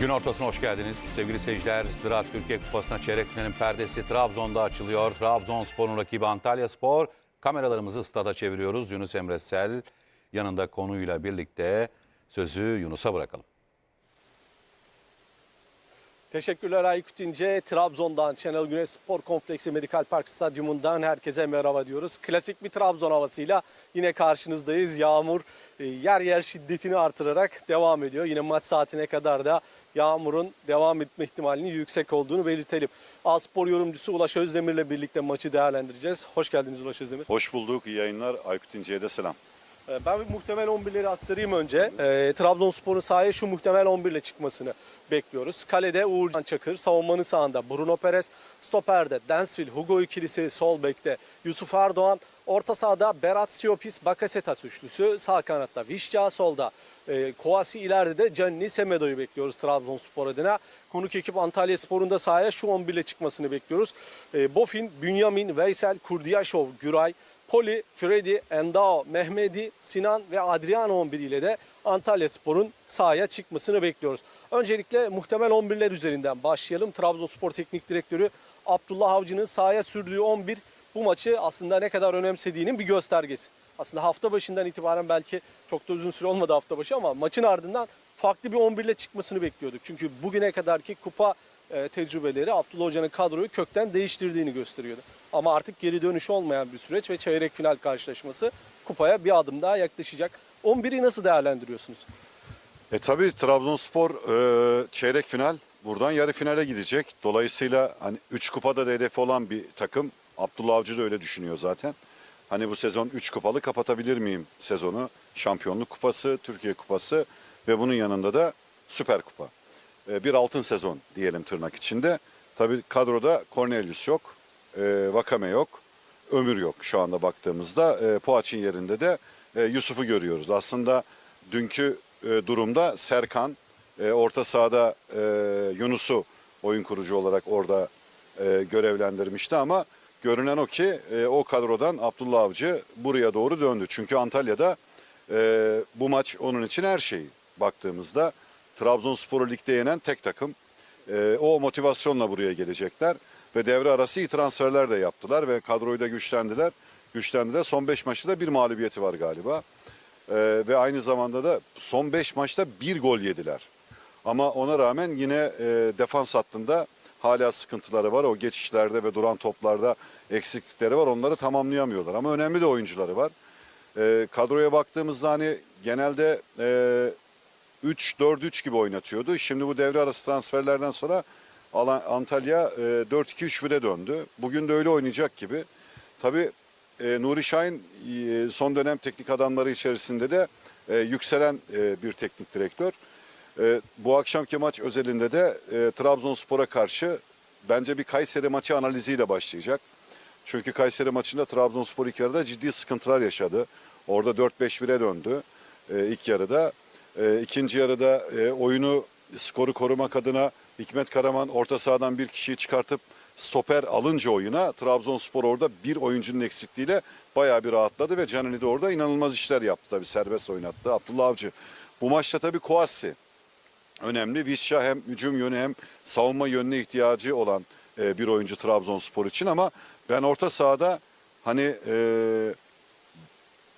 Gün ortasına hoş geldiniz. Sevgili seyirciler, Ziraat Türkiye Kupası'na çeyrek finalin perdesi Trabzon'da açılıyor. Trabzonspor'un rakibi Antalya Spor. Kameralarımızı stada çeviriyoruz. Yunus Emre Sel yanında konuyla birlikte sözü Yunus'a bırakalım. Teşekkürler Aykut İnce. Trabzon'dan Şenol Güneş Spor Kompleksi Medikal Park Stadyumundan herkese merhaba diyoruz. Klasik bir Trabzon havasıyla yine karşınızdayız. Yağmur e, yer yer şiddetini artırarak devam ediyor. Yine maç saatine kadar da yağmurun devam etme ihtimalinin yüksek olduğunu belirtelim. A Spor yorumcusu Ulaş Özdemir'le birlikte maçı değerlendireceğiz. Hoş geldiniz Ulaş Özdemir. Hoş bulduk, iyi yayınlar. Aykut İnce'ye de selam. Ee, Ben bir muhtemel 11'leri aktarayım önce. Ee, Trabzonspor'un sahaya şu muhtemel 11 ile çıkmasını bekliyoruz. Kalede Uğurcan Çakır, savunmanın sağında Bruno Perez, stoperde Densville, Hugo ikilisi sol bekte Yusuf Erdoğan, orta sahada Berat Siopis, Bakasetas üçlüsü, sağ kanatta Vişça, solda e, Kovasi ileride de Canini Semedo'yu bekliyoruz Trabzonspor adına. Konuk ekip Antalya Spor'un da sahaya şu 11 ile çıkmasını bekliyoruz. E, Bofin, Bünyamin, Veysel, Kurdiyaşov, Güray, Poli, Freddy, Endao, Mehmedi, Sinan ve Adriano 11 ile de Antalya Spor'un sahaya çıkmasını bekliyoruz. Öncelikle muhtemel 11'ler üzerinden başlayalım. Trabzonspor Teknik Direktörü Abdullah Avcı'nın sahaya sürdüğü 11 bu maçı aslında ne kadar önemsediğinin bir göstergesi. Aslında hafta başından itibaren belki çok da uzun süre olmadı hafta başı ama maçın ardından farklı bir 11 ile çıkmasını bekliyorduk. Çünkü bugüne kadarki kupa e, tecrübeleri Abdullah Hoca'nın kadroyu kökten değiştirdiğini gösteriyordu. Ama artık geri dönüş olmayan bir süreç ve çeyrek final karşılaşması kupaya bir adım daha yaklaşacak. 11'i nasıl değerlendiriyorsunuz? E tabii Trabzonspor e, çeyrek final buradan yarı finale gidecek. Dolayısıyla hani 3 kupada da hedefi olan bir takım. Abdullah Avcı da öyle düşünüyor zaten. Hani bu sezon 3 kupalı kapatabilir miyim sezonu? Şampiyonluk kupası, Türkiye kupası ve bunun yanında da Süper Kupa. E, bir altın sezon diyelim tırnak içinde. Tabii kadroda Cornelius yok, e, Vakame yok, Ömür yok şu anda baktığımızda. E, Poğaç'ın yerinde de e, Yusuf'u görüyoruz. Aslında dünkü e, durumda Serkan, e, orta sahada e, Yunus'u oyun kurucu olarak orada görevlendirmişti ama görünen o ki e, o kadrodan Abdullah Avcı buraya doğru döndü. Çünkü Antalya'da e, bu maç onun için her şey baktığımızda. Trabzonspor'u ligde yenen tek takım. E, o motivasyonla buraya gelecekler ve devre arası iyi transferler de yaptılar ve kadroyu da güçlendiler. Güçlendiler. Son 5 maçta da bir mağlubiyeti var galiba. Ee, ve aynı zamanda da son 5 maçta bir gol yediler. Ama ona rağmen yine e, defans hattında hala sıkıntıları var. O geçişlerde ve duran toplarda eksiklikleri var. Onları tamamlayamıyorlar. Ama önemli de oyuncuları var. E, kadroya baktığımızda hani genelde e, 3-4-3 gibi oynatıyordu. Şimdi bu devre arası transferlerden sonra Antalya e, 4-2-3-1'e döndü. Bugün de öyle oynayacak gibi. Tabii e, Nuri Şahin e, son dönem teknik adamları içerisinde de e, yükselen e, bir teknik direktör. E, bu akşamki maç özelinde de e, Trabzonspor'a karşı bence bir Kayseri maçı analiziyle başlayacak. Çünkü Kayseri maçında Trabzonspor ilk yarıda ciddi sıkıntılar yaşadı. Orada 4-5-1'e döndü e, ilk yarıda. E, ikinci yarıda e, oyunu skoru korumak adına Hikmet Karaman orta sahadan bir kişiyi çıkartıp stoper alınca oyuna Trabzonspor orada bir oyuncunun eksikliğiyle bayağı bir rahatladı ve Canini de orada inanılmaz işler yaptı tabii serbest oynattı Abdullah Avcı. Bu maçta tabii Koassi önemli. Vişça hem hücum yönü hem savunma yönüne ihtiyacı olan e, bir oyuncu Trabzonspor için ama ben orta sahada hani e,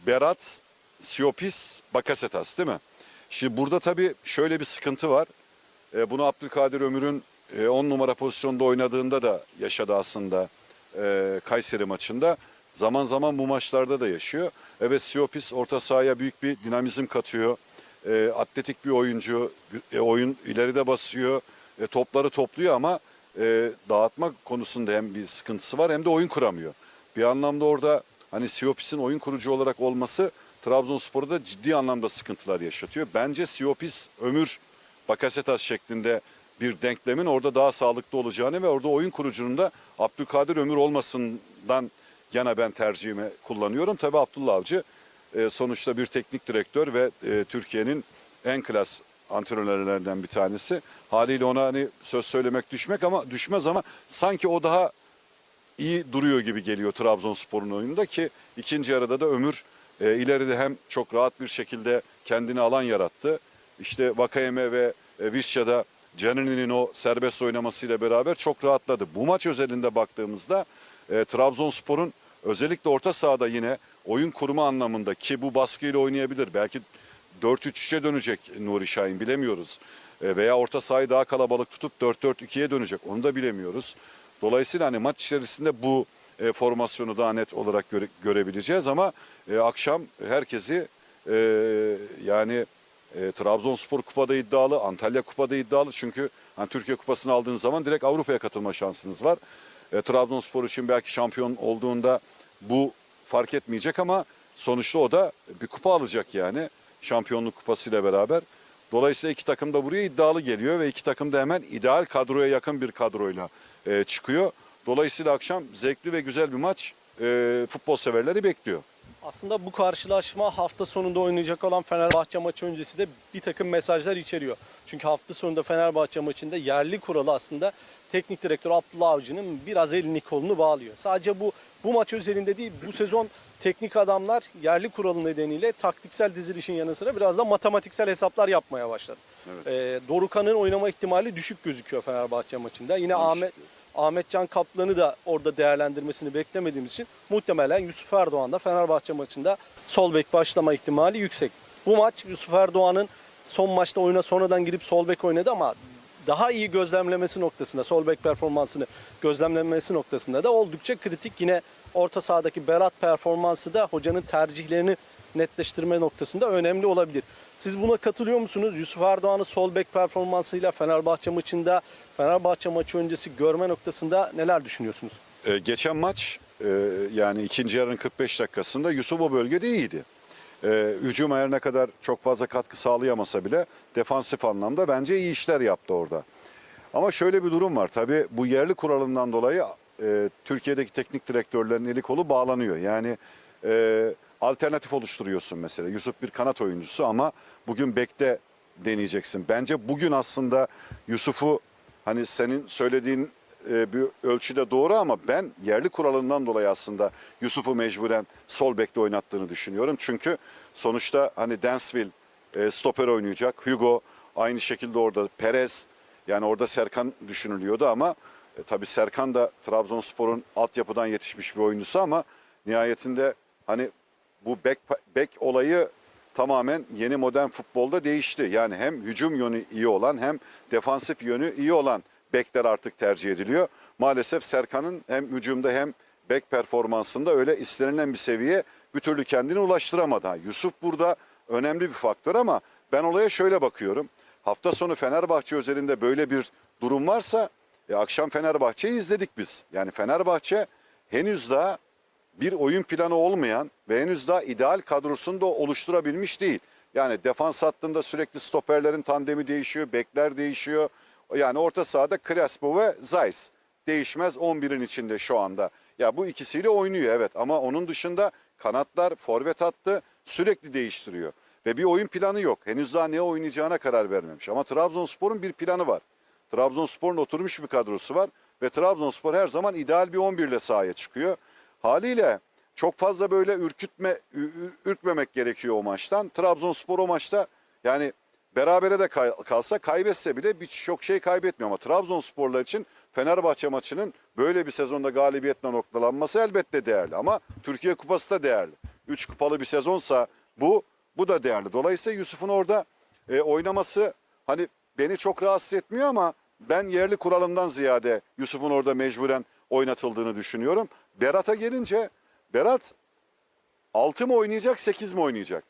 Berat, Siopis, Bakasetas değil mi? Şimdi burada tabii şöyle bir sıkıntı var. E, bunu Abdülkadir Ömür'ün 10 numara pozisyonda oynadığında da yaşadı aslında e, Kayseri maçında. Zaman zaman bu maçlarda da yaşıyor. Evet Siopis orta sahaya büyük bir dinamizm katıyor. E, atletik bir oyuncu. E, oyun ileride basıyor. E, topları topluyor ama e, dağıtma konusunda hem bir sıkıntısı var hem de oyun kuramıyor. Bir anlamda orada hani Siopis'in oyun kurucu olarak olması Trabzonspor'da da ciddi anlamda sıkıntılar yaşatıyor. Bence Siopis ömür Bakasetas şeklinde bir denklemin orada daha sağlıklı olacağını ve orada oyun kurucunun da Abdülkadir Ömür olmasından yana ben tercihimi kullanıyorum. Tabii Abdullah Avcı e, sonuçta bir teknik direktör ve e, Türkiye'nin en klas antrenörlerinden bir tanesi. Haliyle ona hani söz söylemek düşmek ama düşmez ama sanki o daha iyi duruyor gibi geliyor Trabzonspor'un oyununda ki ikinci yarıda da Ömür e, ileride hem çok rahat bir şekilde kendine alan yarattı. İşte Vakayeme ve e, Vişça'da Canini'nin o serbest oynamasıyla beraber çok rahatladı. Bu maç özelinde baktığımızda e, Trabzonspor'un özellikle orta sahada yine oyun kurma anlamında ki bu baskıyla oynayabilir. Belki 4-3-3'e dönecek Nuri Şahin bilemiyoruz. E, veya orta sahayı daha kalabalık tutup 4-4-2'ye dönecek onu da bilemiyoruz. Dolayısıyla hani maç içerisinde bu e, formasyonu daha net olarak göre- görebileceğiz ama e, akşam herkesi e, yani e, Trabzonspor kupada iddialı, Antalya kupada iddialı. Çünkü hani Türkiye kupasını aldığınız zaman direkt Avrupa'ya katılma şansınız var. E, Trabzonspor için belki şampiyon olduğunda bu fark etmeyecek ama sonuçta o da bir kupa alacak yani şampiyonluk kupasıyla beraber. Dolayısıyla iki takım da buraya iddialı geliyor ve iki takım da hemen ideal kadroya yakın bir kadroyla e, çıkıyor. Dolayısıyla akşam zevkli ve güzel bir maç e, futbol severleri bekliyor. Aslında bu karşılaşma hafta sonunda oynayacak olan Fenerbahçe maçı öncesi de bir takım mesajlar içeriyor. Çünkü hafta sonunda Fenerbahçe maçında yerli kuralı aslında teknik direktör Abdullah Avcı'nın biraz elini kolunu bağlıyor. Sadece bu bu maç özelinde değil bu sezon teknik adamlar yerli kuralı nedeniyle taktiksel dizilişin yanı sıra biraz da matematiksel hesaplar yapmaya başladı. Ee, Dorukan'ın oynama ihtimali düşük gözüküyor Fenerbahçe maçında. Yine Ahmet Ahmet Can Kaplan'ı da orada değerlendirmesini beklemediğimiz için muhtemelen Yusuf Erdoğan da Fenerbahçe maçında sol bek başlama ihtimali yüksek. Bu maç Yusuf Erdoğan'ın son maçta oyuna sonradan girip sol bek oynadı ama daha iyi gözlemlemesi noktasında, sol bek performansını gözlemlemesi noktasında da oldukça kritik. Yine orta sahadaki Berat performansı da hocanın tercihlerini netleştirme noktasında önemli olabilir. Siz buna katılıyor musunuz? Yusuf Erdoğan'ı sol bek performansıyla Fenerbahçe maçında, Fenerbahçe maçı öncesi görme noktasında neler düşünüyorsunuz? E, geçen maç e, yani ikinci yarının 45 dakikasında Yusuf o bölgede iyiydi. E, hücum her ne kadar çok fazla katkı sağlayamasa bile defansif anlamda bence iyi işler yaptı orada. Ama şöyle bir durum var. Tabii bu yerli kuralından dolayı e, Türkiye'deki teknik direktörlerin eli kolu bağlanıyor. Yani e, alternatif oluşturuyorsun mesela. Yusuf bir kanat oyuncusu ama bugün bekte deneyeceksin. Bence bugün aslında Yusuf'u hani senin söylediğin e, bir ölçüde doğru ama ben yerli kuralından dolayı aslında Yusuf'u mecburen sol bekte oynattığını düşünüyorum. Çünkü sonuçta hani Dansville e, stoper oynayacak. Hugo aynı şekilde orada. Perez yani orada Serkan düşünülüyordu ama e, tabii Serkan da Trabzonspor'un altyapıdan yetişmiş bir oyuncusu ama nihayetinde hani bu bek, bek olayı tamamen yeni modern futbolda değişti. Yani hem hücum yönü iyi olan hem defansif yönü iyi olan bekler artık tercih ediliyor. Maalesef Serkan'ın hem hücumda hem bek performansında öyle istenilen bir seviye bir türlü kendini ulaştıramadı. Ha, Yusuf burada önemli bir faktör ama ben olaya şöyle bakıyorum. Hafta sonu Fenerbahçe özelinde böyle bir durum varsa e, akşam Fenerbahçe'yi izledik biz. Yani Fenerbahçe henüz daha bir oyun planı olmayan ve henüz daha ideal kadrosunu da oluşturabilmiş değil. Yani defans hattında sürekli stoperlerin tandemi değişiyor, bekler değişiyor. Yani orta sahada Crespo ve Zeiss değişmez 11'in içinde şu anda. Ya bu ikisiyle oynuyor evet ama onun dışında kanatlar, forvet hattı sürekli değiştiriyor. Ve bir oyun planı yok. Henüz daha ne oynayacağına karar vermemiş. Ama Trabzonspor'un bir planı var. Trabzonspor'un oturmuş bir kadrosu var. Ve Trabzonspor her zaman ideal bir 11 ile sahaya çıkıyor. Haliyle çok fazla böyle ürkütme, ürkmemek gerekiyor o maçtan. Trabzonspor o maçta yani berabere de kalsa kaybetse bile birçok şey kaybetmiyor. Ama Trabzonsporlar için Fenerbahçe maçının böyle bir sezonda galibiyetle noktalanması elbette değerli. Ama Türkiye Kupası da değerli. Üç kupalı bir sezonsa bu, bu da değerli. Dolayısıyla Yusuf'un orada e, oynaması hani beni çok rahatsız etmiyor ama ben yerli kuralından ziyade Yusuf'un orada mecburen oynatıldığını düşünüyorum. Berat'a gelince Berat 6 mı oynayacak 8 mi oynayacak?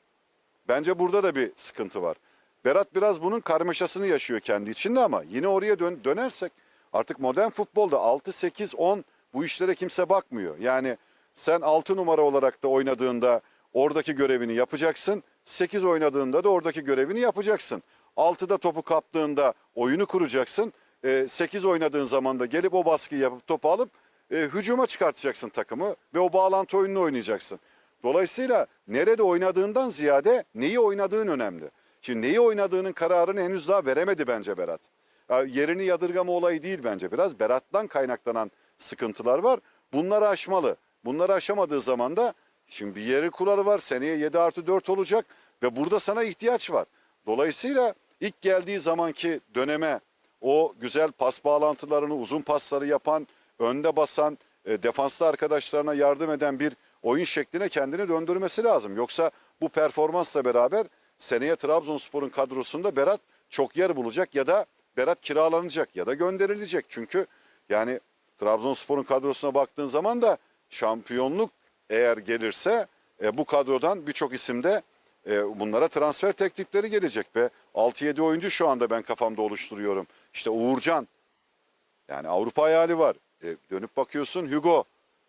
Bence burada da bir sıkıntı var. Berat biraz bunun karmaşasını yaşıyor kendi içinde ama yine oraya dön- dönersek artık modern futbolda 6, 8, 10 bu işlere kimse bakmıyor. Yani sen 6 numara olarak da oynadığında oradaki görevini yapacaksın. 8 oynadığında da oradaki görevini yapacaksın. 6'da topu kaptığında oyunu kuracaksın. 8 oynadığın zaman da gelip o baskıyı yapıp topu alıp e, hücuma çıkartacaksın takımı ve o bağlantı oyununu oynayacaksın. Dolayısıyla nerede oynadığından ziyade neyi oynadığın önemli. Şimdi neyi oynadığının kararını henüz daha veremedi bence Berat. Yerini yadırgama olayı değil bence biraz. Berat'tan kaynaklanan sıkıntılar var. Bunları aşmalı. Bunları aşamadığı zaman da şimdi bir yeri kuralı var. Seneye 7 artı 4 olacak ve burada sana ihtiyaç var. Dolayısıyla ilk geldiği zamanki döneme o güzel pas bağlantılarını, uzun pasları yapan, önde basan, e, defanslı arkadaşlarına yardım eden bir oyun şekline kendini döndürmesi lazım. Yoksa bu performansla beraber seneye Trabzonspor'un kadrosunda Berat çok yer bulacak ya da Berat kiralanacak ya da gönderilecek. Çünkü yani Trabzonspor'un kadrosuna baktığın zaman da şampiyonluk eğer gelirse e, bu kadrodan birçok isimde e, bunlara transfer teklifleri gelecek ve 6-7 oyuncu şu anda ben kafamda oluşturuyorum. İşte Uğurcan yani Avrupa hayali var. E, dönüp bakıyorsun Hugo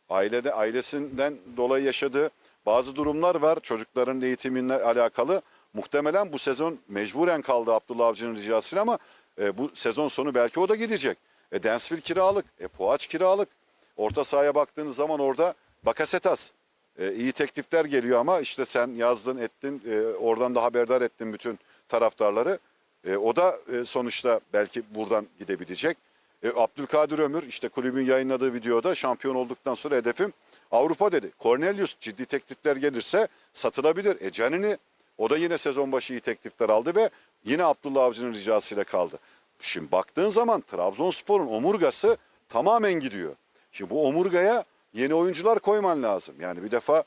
ailede ailesinden dolayı yaşadığı bazı durumlar var çocukların eğitiminle alakalı. Muhtemelen bu sezon mecburen kaldı Abdullah Avcı'nın ricasıyla ama e, bu sezon sonu belki o da gidecek. E, Densville kiralık, e, Poğaç kiralık. Orta sahaya baktığınız zaman orada Bakasetas. E, iyi teklifler geliyor ama işte sen yazdın ettin e, oradan da haberdar ettin bütün taraftarları. E, o da e, sonuçta belki buradan gidebilecek. E, Abdülkadir Ömür işte kulübün yayınladığı videoda şampiyon olduktan sonra hedefim Avrupa dedi. Cornelius ciddi teklifler gelirse satılabilir. E Canini o da yine sezon başı iyi teklifler aldı ve yine Abdullah Avcı'nın ricasıyla kaldı. Şimdi baktığın zaman Trabzonspor'un omurgası tamamen gidiyor. Şimdi bu omurgaya yeni oyuncular koyman lazım. Yani bir defa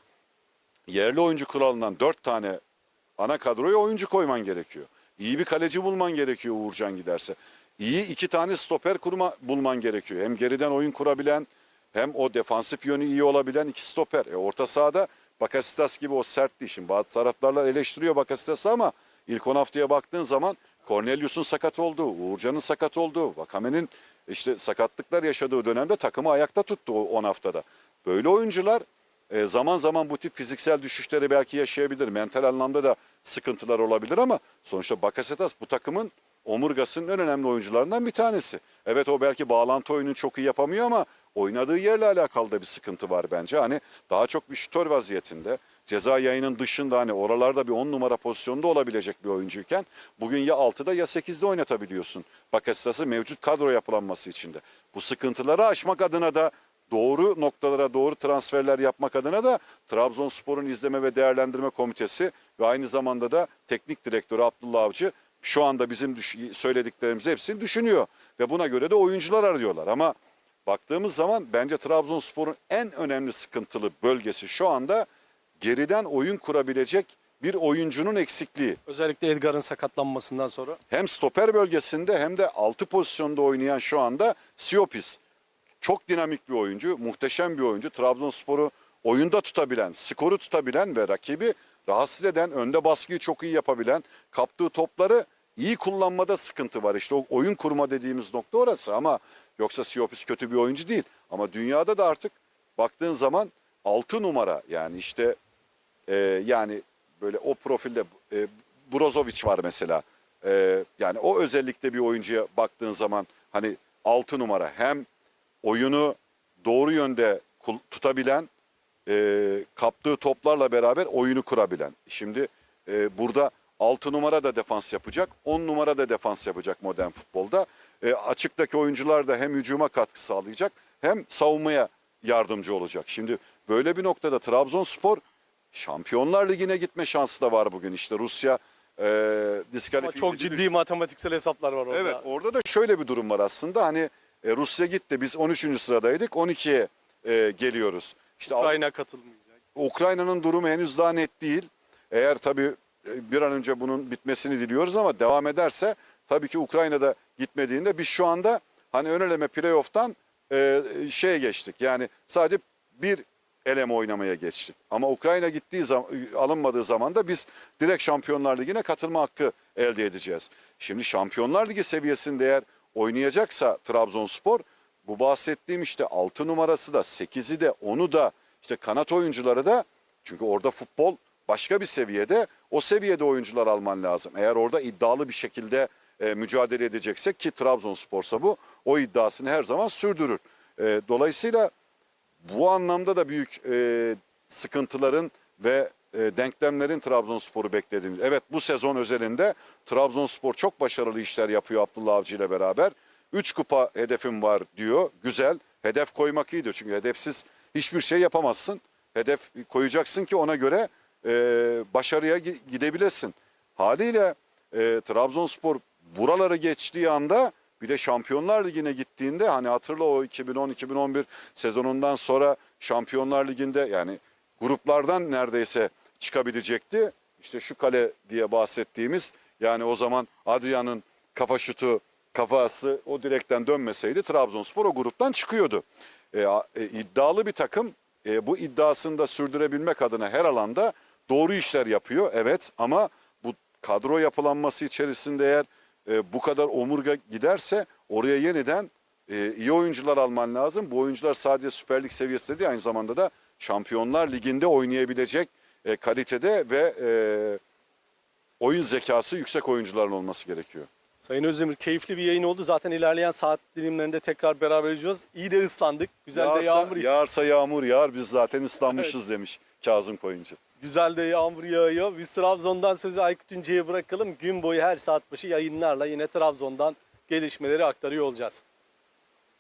yerli oyuncu kuralından dört tane ana kadroya oyuncu koyman gerekiyor. İyi bir kaleci bulman gerekiyor Uğurcan giderse. İyi iki tane stoper kurma bulman gerekiyor. Hem geriden oyun kurabilen hem o defansif yönü iyi olabilen iki stoper. E orta sahada Bakasitas gibi o sert değil. Şimdi bazı taraftarlar eleştiriyor Bakasitas'ı ama ilk 10 haftaya baktığın zaman Cornelius'un sakat olduğu, Uğurcan'ın sakat olduğu, Vakame'nin işte sakatlıklar yaşadığı dönemde takımı ayakta tuttu o 10 haftada. Böyle oyuncular e, zaman zaman bu tip fiziksel düşüşleri belki yaşayabilir. Mental anlamda da sıkıntılar olabilir ama sonuçta Bakasetas bu takımın omurgasının en önemli oyuncularından bir tanesi. Evet o belki bağlantı oyununu çok iyi yapamıyor ama oynadığı yerle alakalı da bir sıkıntı var bence. Hani daha çok bir şütör vaziyetinde ceza yayının dışında hani oralarda bir 10 numara pozisyonda olabilecek bir oyuncuyken bugün ya 6'da ya 8'de oynatabiliyorsun. Bakasetas'ı mevcut kadro yapılanması içinde. Bu sıkıntıları aşmak adına da doğru noktalara doğru transferler yapmak adına da Trabzonspor'un izleme ve değerlendirme komitesi ve aynı zamanda da teknik direktörü Abdullah Avcı şu anda bizim söylediklerimizi hepsini düşünüyor ve buna göre de oyuncular arıyorlar ama baktığımız zaman bence Trabzonspor'un en önemli sıkıntılı bölgesi şu anda geriden oyun kurabilecek bir oyuncunun eksikliği. Özellikle Edgar'ın sakatlanmasından sonra. Hem stoper bölgesinde hem de 6 pozisyonda oynayan şu anda Siopis. Çok dinamik bir oyuncu, muhteşem bir oyuncu. Trabzonspor'u oyunda tutabilen, skoru tutabilen ve rakibi rahatsız eden, önde baskıyı çok iyi yapabilen, kaptığı topları iyi kullanmada sıkıntı var. İşte o oyun kurma dediğimiz nokta orası ama yoksa Siopis kötü bir oyuncu değil. Ama dünyada da artık baktığın zaman 6 numara yani işte e, yani böyle o profilde e, Brozovic var mesela. E, yani o özellikle bir oyuncuya baktığın zaman hani 6 numara hem oyunu doğru yönde tutabilen, e, kaptığı toplarla beraber oyunu kurabilen. Şimdi e, burada 6 numara da defans yapacak, 10 numara da defans yapacak modern futbolda. E, açıktaki oyuncular da hem hücuma katkı sağlayacak hem savunmaya yardımcı olacak. Şimdi böyle bir noktada Trabzonspor Şampiyonlar Ligi'ne gitme şansı da var bugün. İşte Rusya e, Ama diskalifiye çok ciddi matematiksel hesaplar var orada. Evet orada da şöyle bir durum var aslında. Hani e, Rusya gitti biz 13. sıradaydık 12'ye e, geliyoruz. İşte Ukrayna katılmayacak. Ukrayna'nın durumu henüz daha net değil. Eğer tabii e, bir an önce bunun bitmesini diliyoruz ama devam ederse tabii ki Ukrayna'da gitmediğinde biz şu anda hani ön eleme playoff'tan e, şeye geçtik. Yani sadece bir eleme oynamaya geçtik. Ama Ukrayna gittiği zaman alınmadığı zaman da biz direkt Şampiyonlar Ligi'ne katılma hakkı elde edeceğiz. Şimdi Şampiyonlar Ligi seviyesinde eğer oynayacaksa Trabzonspor bu bahsettiğim işte 6 numarası da 8'i de 10'u da işte kanat oyuncuları da çünkü orada futbol başka bir seviyede o seviyede oyuncular alman lazım. Eğer orada iddialı bir şekilde e, mücadele edeceksek ki Trabzonspor'sa bu o iddiasını her zaman sürdürür. E, dolayısıyla bu anlamda da büyük e, sıkıntıların ve e, denklemlerin Trabzonspor'u beklediğimiz. Evet bu sezon özelinde Trabzonspor çok başarılı işler yapıyor Abdullah Avcı ile beraber. 3 kupa hedefim var diyor. Güzel. Hedef koymak iyidir. Çünkü hedefsiz hiçbir şey yapamazsın. Hedef koyacaksın ki ona göre e, başarıya gi- gidebilesin. Haliyle e, Trabzonspor buraları geçtiği anda Bir de Şampiyonlar Ligi'ne gittiğinde hani hatırla o 2010-2011 sezonundan sonra Şampiyonlar Ligi'nde yani gruplardan neredeyse çıkabilecekti. İşte şu kale diye bahsettiğimiz yani o zaman Adrian'ın kafa şutu kafası o direkten dönmeseydi Trabzonspor o gruptan çıkıyordu. E, e, iddialı bir takım e, bu iddiasını da sürdürebilmek adına her alanda doğru işler yapıyor. Evet ama bu kadro yapılanması içerisinde eğer e, bu kadar omurga giderse oraya yeniden e, iyi oyuncular alman lazım. Bu oyuncular sadece Süper Lig seviyesinde değil aynı zamanda da Şampiyonlar Ligi'nde oynayabilecek e, kalitede ve e, oyun zekası yüksek oyuncuların olması gerekiyor. Sayın Özdemir keyifli bir yayın oldu. Zaten ilerleyen saat dilimlerinde tekrar beraber olacağız. İyi de ıslandık. Güzel de yağmur yağarsa yağmur yağar biz zaten ıslanmışız demiş Kazım Koyuncu. Güzel de yağmur yağıyor. Biz Trabzon'dan sözü Aykut İnce'ye bırakalım. Gün boyu her saat başı yayınlarla yine Trabzon'dan gelişmeleri aktarıyor olacağız.